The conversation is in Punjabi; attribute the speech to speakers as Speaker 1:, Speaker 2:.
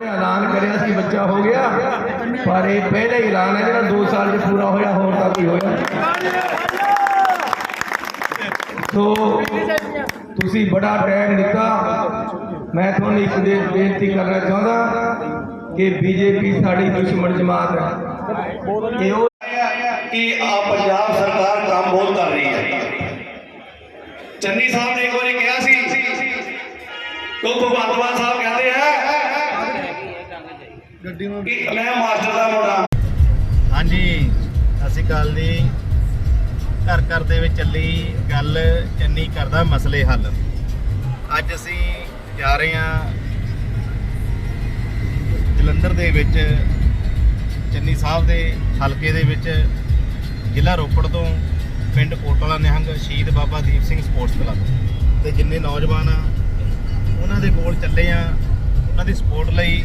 Speaker 1: ਐਲਾਨ ਕਰਿਆ ਸੀ ਬੱਚਾ ਹੋ ਗਿਆ ਪਰ ਇਹ ਪਹਿਲਾ ਹੀ ਐਲਾਨ ਹੈ ਜਿਹੜਾ 2 ਸਾਲ 'ਚ ਪੂਰਾ ਹੋਇਆ ਹੋਰ ਤਾਂ ਕੋਈ ਹੋਇਆ ਸੋ ਤੁਸੀਂ ਬੜਾ ਟਾਈਮ ਦਿੱਤਾ ਮੈਂ ਤੁਹਾਨੂੰ ਇੱਕ ਦੇ ਬੇਨਤੀ ਕਰਨਾ ਚਾਹੁੰਦਾ ਕਿ ਬੀਜੇਪੀ ਸਾਡੀ ਦੁਸ਼ਮਣ ਜਮਾਤ ਹੈ ਇਹ ਉਹ
Speaker 2: ਕਿ ਆ ਪੰਜਾਬ ਸਰਕਾਰ ਕੰਮ ਬਹੁਤ ਕਰ ਰਹੀ ਹੈ ਚੰਨੀ ਸਾਹਿਬ ਨੇ ਇੱਕ ਵਾਰੀ ਕਿਹਾ ਸੀ ਕਿ ਭਗਵੰਤ ਮਾਨ ਸਾਹਿਬ ਕਹਿੰਦੇ ਆ ਕਿ ਮੈਂ ਮਾਸਟਰ ਦਾ ਮੁੰਡਾ।
Speaker 3: ਹਾਂਜੀ ਸਤਿ ਸ਼੍ਰੀ ਅਕਾਲ ਜੀ। ਘਰ ਘਰ ਦੇ ਵਿੱਚ ਚੱਲੀ ਗੱਲ ਚੰਨੀ ਕਰਦਾ ਮਸਲੇ ਹੱਲ। ਅੱਜ ਅਸੀਂ ਜਾ ਰਹੇ ਹਾਂ ਜਲੰਧਰ ਦੇ ਵਿੱਚ ਚੰਨੀ ਸਾਹਿਬ ਦੇ ਹਲਕੇ ਦੇ ਵਿੱਚ ਜ਼ਿਲ੍ਹਾ ਰੋਪੜ ਤੋਂ ਪਿੰਡ ਕੋਟਲਾ ਨਿਹੰਗ ਸ਼ਹੀਦ ਬਾਬਾ ਦੀਪ ਸਿੰਘ ਸਪੋਰਟਸ ਕਲੱਬ। ਤੇ ਜਿੰਨੇ ਨੌਜਵਾਨ ਆ ਉਹਨਾਂ ਦੇ ਕੋਲ ਚੱਲੇ ਆ ਉਹਨਾਂ ਦੀ ਸਪੋਰਟ ਲਈ